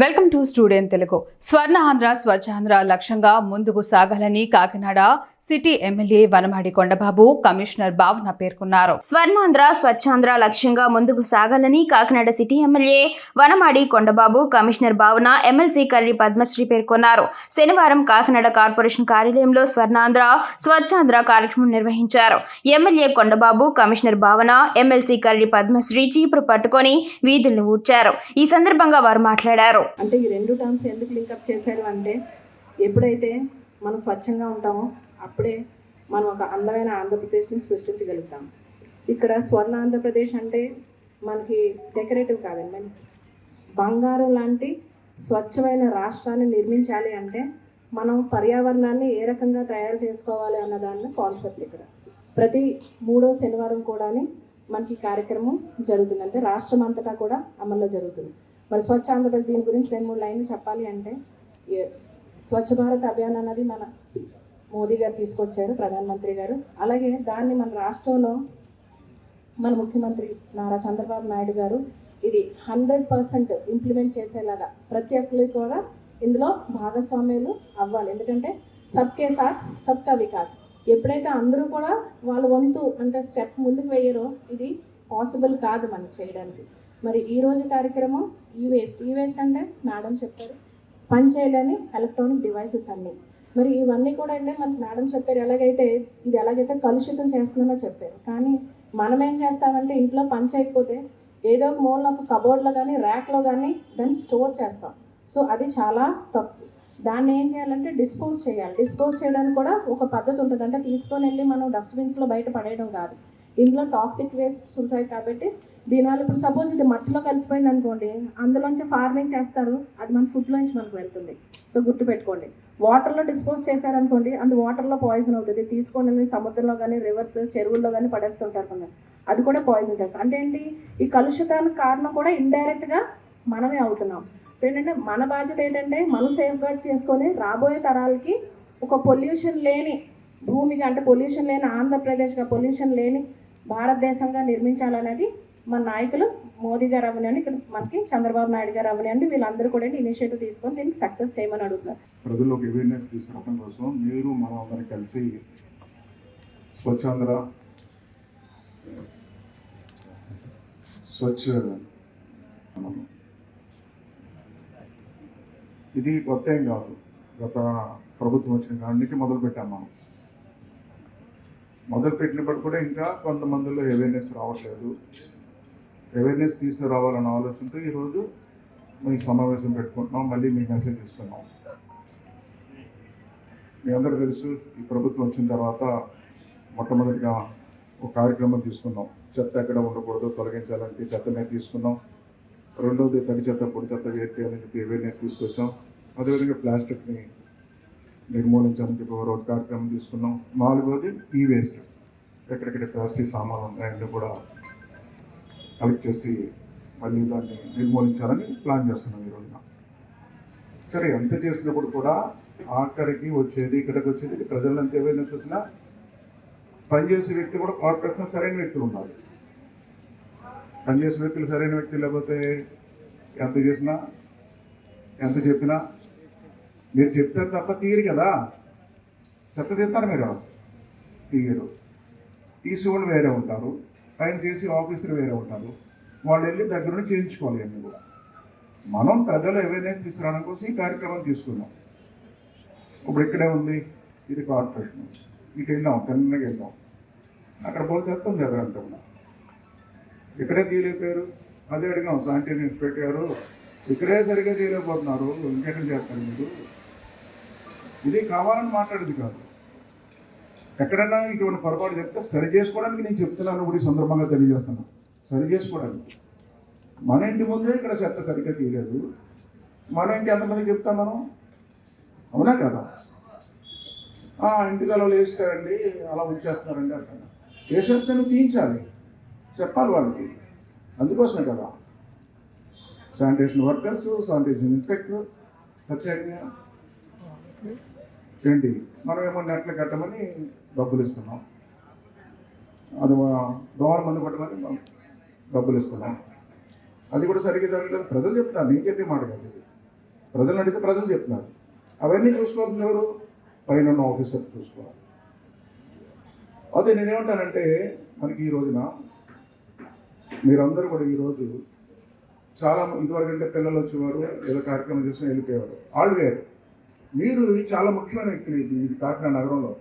Welcome to student Telugu. Swarna Andhra Swachhandhra లక్ష్యంగా ముందుకు సాగాలని Kakinada city MLA Vanamadi Kondababu commissioner Bhavana పేర్కొన్నారు. స్వర్ణాంధ్ర స్వచ్ఛాంధ్ర లక్ష్యంగా ముందుకు సాగాలని Kakinada city MLA Vanamadi Kondababu commissioner Bhavana MLC Karri Padmasri పేర్కొన్నారు. శనివారం కాకినాడ కార్పొరేషన్ కార్యాలయంలో స్వర్ణాంధ్ర స్వచ్ఛాంధ్ర కార్యక్రమం నిర్వహించారు. MLA Kondababu commissioner Bhavana MLC Karri Padmasri చీపురు పట్టుకొని వీధులను ఊడ్చారు. ఈ సందర్భంగా వారు మాట్లాడారు. అంటే ఈ రెండు టర్మ్స్ ఎందుకు లింకప్ చేశారు అంటే ఎప్పుడైతే మనం స్వచ్ఛంగా ఉంటామో అప్పుడే మనం ఒక అందమైన ఆంధ్రప్రదేశ్ని సృష్టించగలుగుతాం. ఇక్కడ స్వర్ణ ఆంధ్రప్రదేశ్ అంటే మనకి డెకరేటివ్ కాదండి మనకి బంగారం లాంటి స్వచ్ఛమైన రాష్ట్రాన్ని నిర్మించాలి అంటే మనం పర్యావరణాన్ని ఏ రకంగా తయారు చేసుకోవాలి అన్న దాని కాన్సెప్ట్ ఇక్కడ. ప్రతి మూడో శనివారం కూడా మనకి కార్యక్రమం జరుగుతుంది. అంటే రాష్ట్రం అంతటా కూడా అమల్లో జరుగుతుంది. మరి స్వచ్ఛ ఆంధ్రప్రదేశ్ దీని గురించి రెండు మూడు లైన్లు చెప్పాలి అంటే స్వచ్ఛ భారత్ అభియాన్ అన్నది మన మోదీ గారు తీసుకొచ్చారు ప్రధానమంత్రి గారు. అలాగే దాన్ని మన రాష్ట్రంలో మన ముఖ్యమంత్రి నారా చంద్రబాబు నాయుడు గారు ఇది హండ్రెడ్ పర్సెంట్ ఇంప్లిమెంట్ చేసేలాగా ప్రతి ఒక్కరికి కూడా ఇందులో భాగస్వామ్యాలు అవ్వాలి. ఎందుకంటే సబ్కే సాత్ సబ్కా వికాస్. ఎప్పుడైతే అందరూ కూడా వాళ్ళ వంతు అంటే స్టెప్ ముందుకు వేయరో ఇది పాసిబుల్ కాదు మనకి చేయడానికి. మరి ఈ రోజు కార్యక్రమం ఈ వేస్ట్. ఈ వేస్ట్ అంటే మేడం చెప్పారు పనిచేయలేని ఎలక్ట్రానిక్ డివైసెస్ అన్నీ. మరి ఇవన్నీ కూడా అంటే మనకి మేడం చెప్పారు. ఎలాగైతే ఇది ఎలాగైతే కలుషితం చేస్తుందో చెప్పారు. కానీ మనం ఏం చేస్తామంటే ఇంట్లో పని చేయకపోతే ఏదో ఒక మూలన ఒక కబోర్డ్లో కానీ ర్యాక్లో కానీ దాన్ని స్టోర్ చేస్తాం. సో అది చాలా తప్పు. దాన్ని ఏం చేయాలంటే డిస్పోజ్ చేయాలి. డిస్పోజ్ చేయడానికి కూడా ఒక పద్ధతి ఉంటుంది. అంటే తీసుకొని వెళ్ళి మనం డస్ట్బిన్స్లో బయట పడేయడం కాదు. ఇందులో టాక్సిక్ వేస్ట్స్ ఉంటాయి కాబట్టి దీనివల్ల ఇప్పుడు సపోజ్ ఇది మట్టిలో కలిసిపోయింది అనుకోండి అందులోంచి ఫార్మింగ్ చేస్తారు అది మన ఫుడ్లోంచి మనకు వెళ్తుంది. సో గుర్తుపెట్టుకోండి. వాటర్లో డిస్పోజ్ చేశారనుకోండి అందు వాటర్లో పాయిజన్ అవుతుంది. తీసుకొని సముద్రంలో కానీ రివర్స్ చెరువుల్లో కానీ పడేస్తుంటారు కొంత అది కూడా పాయిజన్ చేస్తారు. అంటే ఏంటి? ఈ కలుషితానికి కారణం కూడా ఇండైరెక్ట్గా మనమే అవుతున్నాం. సో ఏంటంటే మన బాధ్యత ఏంటంటే మనం సేఫ్ గార్డ్ చేసుకొని రాబోయే తరాలకి ఒక పొల్యూషన్ లేని భూమిగా అంటే పొల్యూషన్ లేని ఆంధ్రప్రదేశ్గా పొల్యూషన్ లేని భారతదేశంగా నిర్మించాలనేది మన నాయకులు మోదీ గారు అవనివ్వండి ఇక్కడ మనకి చంద్రబాబు నాయుడు గారు అవనివ్వండి వీళ్ళందరూ కూడా ఇనిషియేటివ్ తీసుకొని దీనికి సక్సెస్ చేయమని అడుగుతున్నారు. ప్రజల్లోకి అవేర్నెస్ తీసుకురావడం కోసం మీరు మనం అందరం కలిసి స్వచ్ఛాంధ్ర స్వచ్ఛ ఇది కొత్త ఏం కాదు. గత ప్రభుత్వం వచ్చిన కాడి నుంచి మొదలు పెట్టాం మనం. మొదలు పెట్టినప్పుడు కూడా ఇంకా కొంతమందిలో అవేర్నెస్ రావట్లేదు. అవేర్నెస్ తీసుకురావాలన్న ఆలోచనతో ఈరోజు మీ సమావేశం పెట్టుకుంటున్నాం. మళ్ళీ మీ మెసేజ్ ఇస్తున్నాం. మీ అందరూ తెలుసు ఈ ప్రభుత్వం వచ్చిన తర్వాత మొట్టమొదటిగా ఒక కార్యక్రమం తీసుకున్నాం. చెత్త ఎక్కడ ఉండకూడదు తొలగించాలంటే చెత్త మీద తీసుకున్నాం. రెండవది తడి చెత్త పొడి చెత్త వేరు చేయాలని చెప్పి అవేర్నెస్ తీసుకొచ్చాం. అదేవిధంగా ప్లాస్టిక్ని నిర్మూలించాలని చెప్పి రోజు కార్యక్రమం తీసుకున్నాం. నాలుగోది ఈ వేస్ట్ ఎక్కడెక్కడ ప్లాస్టిక్ సామాన్లు ఉన్నాయని కూడా కలెక్ట్ చేసి మళ్ళీ దాన్ని నిర్మూలించాలని ప్లాన్ చేస్తున్నాం ఈ రోజున. సరే ఎంత చేసినప్పుడు కూడా ఆఖరికి వచ్చేది ఇక్కడికి వచ్చేది ప్రజలు ఎంత అవేర్నెస్ వచ్చినా పనిచేసే వ్యక్తి కూడా కార్పొరేషన్ సరైన వ్యక్తులు ఉండాలి. పనిచేసే వ్యక్తులు సరైన వ్యక్తులు లేకపోతే ఎంత చేసినా ఎంత చెప్పినా మీరు చెప్తారు తప్ప తీయరు కదా. చెత్త తీస్తారు మీరు. తీయరు. తీసేవాళ్ళు వేరే ఉంటారు. పైన చేసి ఆఫీసర్ వేరే ఉంటారు. వాళ్ళు వెళ్ళి దగ్గర నుంచి చేయించుకోవాలి అన్నీ కూడా. మనం ప్రజలు అవేర్నెస్ తీసుకురావడం కోసం ఈ కార్యక్రమం తీసుకున్నాం. ఇప్పుడు ఇక్కడే ఉంది. ఇది కార్పొరేషన్ ఇటు వెళ్ళాం తిన్నగా వెళ్ళాం. అక్కడ పోల్ చేస్తాం కదా అంతా ఇక్కడే తీయలేకపోయారు. అదే అడిగాం శానిటరీ ఇన్స్పెక్టర్ గారు ఇక్కడే సరిగ్గా తీయలేకపోతున్నారు. ఇంకెక్కడ చేస్తారు మీరు? ఇది కావాలని మాట్లాడేది కాదు. ఎక్కడన్నా ఇటువంటి పొరపాటు చెప్తే సరి చేసుకోవడానికి నేను చెప్తున్నాను కూడా ఈ సందర్భంగా తెలియజేస్తున్నాను. సరి చేసుకోవడానికి. మన ఇంటి ముందే ఇక్కడ చెత్త సరిగ్గా తీయలేదు. మన ఇంటి ఎంతమంది చెప్తాం మనం? అవునా కదా? ఇంటి కలవలు వేస్తారండి అలా ఉంచేస్తున్నారండి అంటాను వేసేస్తే నువ్వు తీయించాలి. చెప్పాలి వాళ్ళకి. అందుకోసమే కదా. శానిటేషన్ వర్కర్స్ శానిటేషన్ ఇన్స్పెక్టర్ ప్రత్యేకంగా ఏంటి? మనం ఏమో నెట్లు కట్టమని డబ్బులు ఇస్తున్నాం. అది మా- దోమల మందు పట్టమని మనం డబ్బులు ఇస్తున్నాం. అది కూడా సరిగ్గా జరగలేదు. ప్రజలు చెప్తారు నీకెట్టి మాట కాదు ఇది. ప్రజలు అడిగితే ప్రజలు చెప్తున్నారు. అవన్నీ చూసుకోవాల్సింది ఎవరు? పైన ఉన్న ఆఫీసర్ చూసుకోవాలి. అదే నేనేమంటానంటే మనకి ఈ రోజున మీరందరూ కూడా ఈరోజు చాలా ఇదివరకంటే పిల్లలు వచ్చేవారు ఏదో కార్యక్రమం చేసి వెళ్ళిపోయేవారు. వాళ్ళు వేరు. మీరు చాలా ముఖ్యమైన వ్యక్తులు ఇది. కాకినాడ నగరంలో.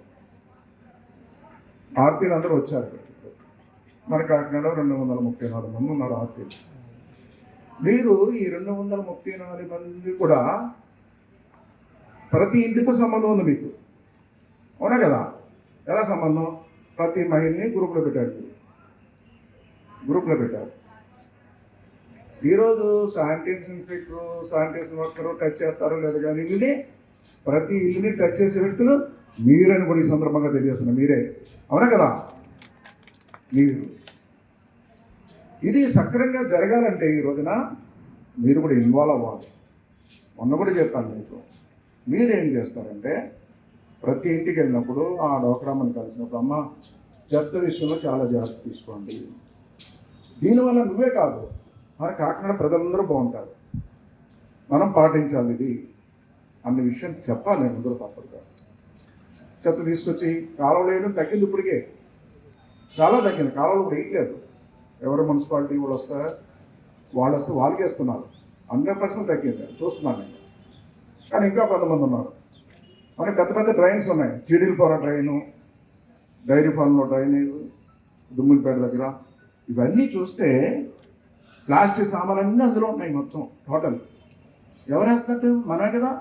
ఆర్పీలు అందరూ వచ్చారు మరి మన కాకినాడలో రెండు వందల ముప్పై నాలుగు మంది ఉన్నారు ఆర్పీలు. మీరు ఈ రెండు వందల ముప్పై నాలుగు మంది కూడా ప్రతి ఇంటితో సంబంధం ఉంది మీకు. అవునా కదా? ఎలా సంబంధం? ప్రతి మహిళని గ్రూప్లో పెట్టారు మీరు. గ్రూప్లో పెట్టారు. ఈరోజు sanitation inspector sanitation worker touch చేస్తారో లేదు కానీ ఇది ప్రతి ఇల్లుని టచ్ చేసే వ్యక్తులు మీరని కూడా ఈ సందర్భంగా తెలియజేస్తున్నారు. మీరే. అవునా కదా? మీరు. ఇది సక్రమంగా జరగాలంటే ఈ రోజున మీరు కూడా ఇన్వాల్వ్ అవ్వాలి. మొన్న కూడా చెప్పాను మీకు. మీరేం చేస్తారంటే ప్రతి ఇంటికి వెళ్ళినప్పుడు ఆ డోక్రామని కలిసినప్పుడు అమ్మ చెత్త విషయంలో చాలా జాగ్రత్త తీసుకోండి. దీనివల్ల నువ్వే కాదు మన కాకినాడ ప్రజలందరూ బాగుంటారు. మనం పాటించాలి ఇది. అన్న విషయం చెప్పాలి అందరూ తప్పదుగా చెత్త తీసుకొచ్చి కాలువలు తగ్గింది ఇప్పటికే. చాలా తగ్గింది. కాలువలు ఇప్పుడు వేయట్లేదు. ఎవరు మున్సిపాలిటీ వాళ్ళు వస్తారా? వాళ్ళు వస్తే వాళ్ళకే ఇస్తున్నారు. హండ్రెడ్ పర్సెంట్ తగ్గింది. చూస్తున్నాను నేను. కానీ ఇంకా కొంతమంది ఉన్నారు. మనకి పెద్ద పెద్ద డ్రైన్స్ ఉన్నాయి. చీడిలపొర డ్రైను డైరీ ఫార్మ్లో డ్రైనేజ్ దుమ్ములపేట దగ్గర. ఇవన్నీ చూస్తే ప్లాస్టిక్ సామాన్లన్నీ అందులో ఉన్నాయి మొత్తం టోటల్. ఎవరు వేస్తున్నట్టు? మనమే కదా?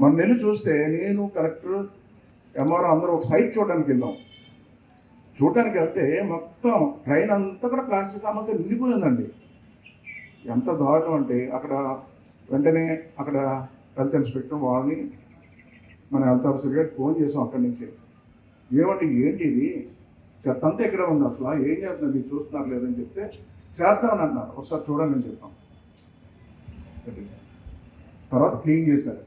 మన నెల్లి చూస్తే నేను కలెక్టర్ ఎంఆర్ఓ అందరూ ఒక సైట్ చూడడానికి వెళ్ళాం. చూడడానికి వెళ్తే మొత్తం ట్రైన్ అంతా కూడా ప్లాస్టిక్ సామాన్తో నిండిపోయిందండి. ఎంత దారుణం అంటే అక్కడ వెంటనే అక్కడ హెల్త్ ఇన్స్పెక్టర్ వాళ్ళని మన హెల్త్ ఆఫీసర్ గారికి ఫోన్ చేసాం అక్కడి నుంచి. ఏమండి ఏంటి ఇది? చెత్త అంతా ఎక్కడ ఉంది అసలు. ఏం చేస్తున్నారు? మీరు చూస్తున్నారు లేదని చెప్తే చేద్దామని అన్నారు ఒకసారి చూడండి అని చెప్పాం. తర్వాత క్లీన్ చేశారు అది.